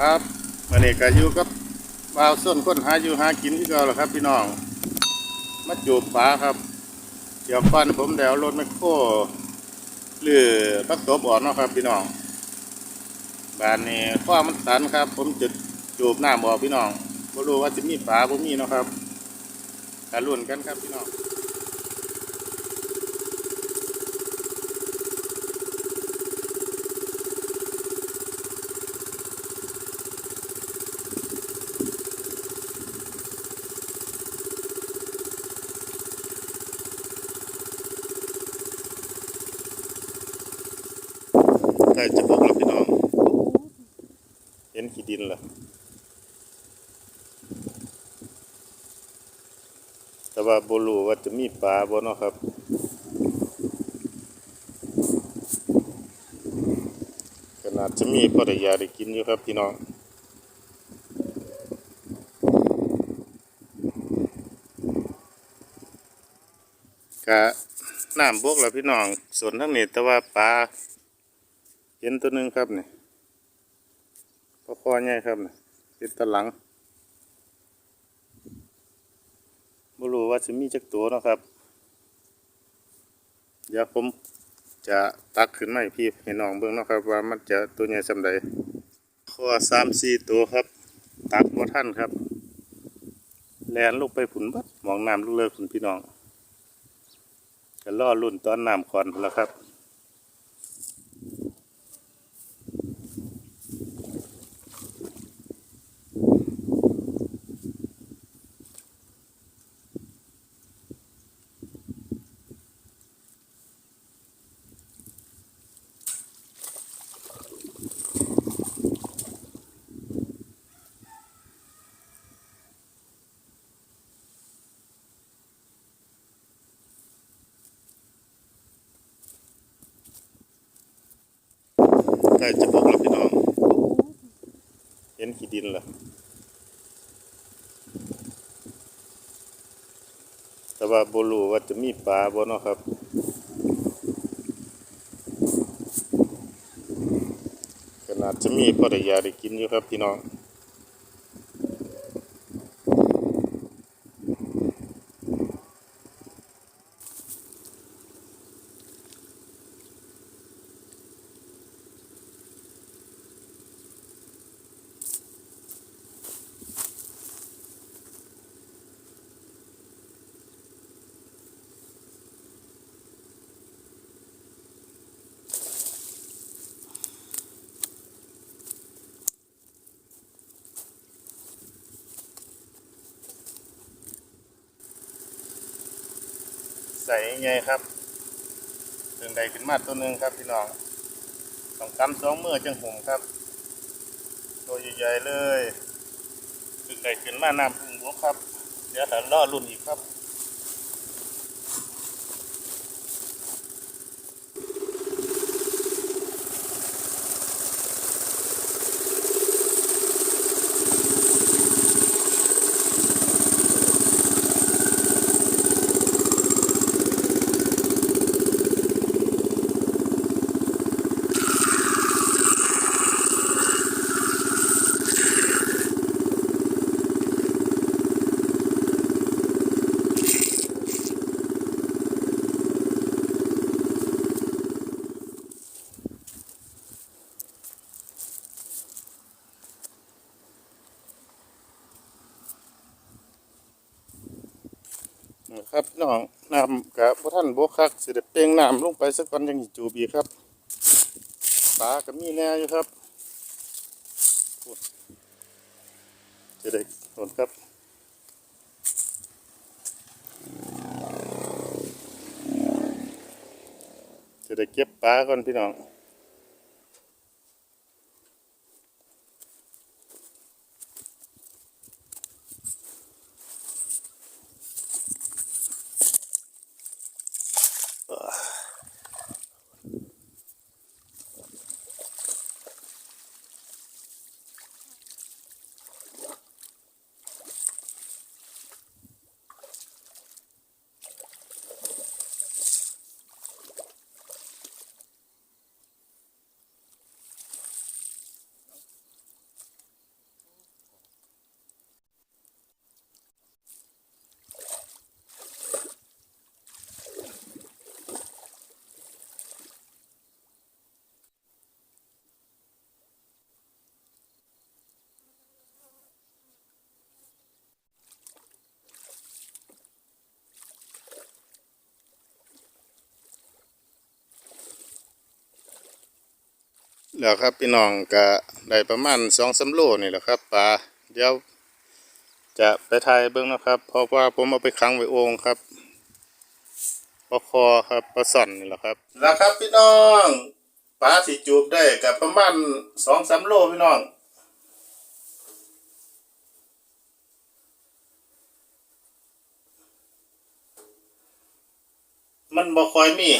ครับมื่อนี้ก็อยู่กับบ่าวส้นคนหาอยู่หากินที่เก่าแหละครับพี่น้อง มาจูบปลาครับ เดี๋ยวก่อนผมเดี๋ยวรถแมคโครหรือปักตบอ่อกเนาะครับ พี่น้องบ้านนี้ข้อมันสันครับ ผมจุดจูบหน้ำบอพี่น้องบ่รู้ว่าจะมีปลาบ่มีเนาะครับการลุ้นกันครับพี่น้อง ใกล้จะบกแล้วพี่น้อง เห็นขี้ดินแล้วแต่ว่าบรูว่าจะมีปลาบ่เนาะครับขนาดจะมีพอได้ยาได้กินอยู่ครับพี่น้องกะน้ำบกแล้วพี่น้องส่วนทั้งนี้แต่ว่าปลา เห็นตัวหนึ่งครับนี่ปลาคอใหญ่ครับนี่ติดตะหลังไม่รู้ว่าจะมีจักตัวนะครับ เดี๋ยวผมจะตักขึ้นมาให้พี่ให้น้องเบิ่งนาะครับ ว่ามันจะตัวใหญ่สำใดคอสามสี่ตัวครับ ตักบ่ท่านครับแลนลงไปผุนบัดมองน้ำลูกเลิกคุณพี่น้องก็ล่อรุ่นตอนน้ำคอนพุ่นแล้วครับ ใกล้จะบกแล้วพี่น้อง เห็นขี้ดินเหรอแต่ว่าบรูว่าจะมีปลาบ่เนาะครับขนาดจะมีพอได้ยาได้กินอยู่ครับพี่น้อง ใส่ไงครับถึงใดขึ้นมาตัวหนึ่งครับพี่น้องต้องกำสองมือจังหุ่มครับ ตัวใหญ่ๆเลยถึงใดขึ้นมาน้ำพึ่งบวกครับ เดี๋ยวถ้าล่อรุ่นอีกครับ ครับน้องน้ำกับพระท่านบกคักสิเด็เปลงน้ำลงไปสักก่อนยังจูบีครับปลากับมีแน่อยู่ครับพูดจะได้โนครับจะได้เก็บปลาก่อนพี่น้อง แล้วครับพี่น้องก็ได้ประมาณสองสามโลนี่แหละครับปลาเดี๋ยวจะไปถ่ายเบิ้งนะครับเพราะว่าผมเอาไปค้างไว้โอ่งครับปลาคอครับปลาสันนี่แหละครับแล้วครับพี่น้องปลาที่จูบได้กับประมาณสองสามโลพี่น้องมันบ่ค่อยมี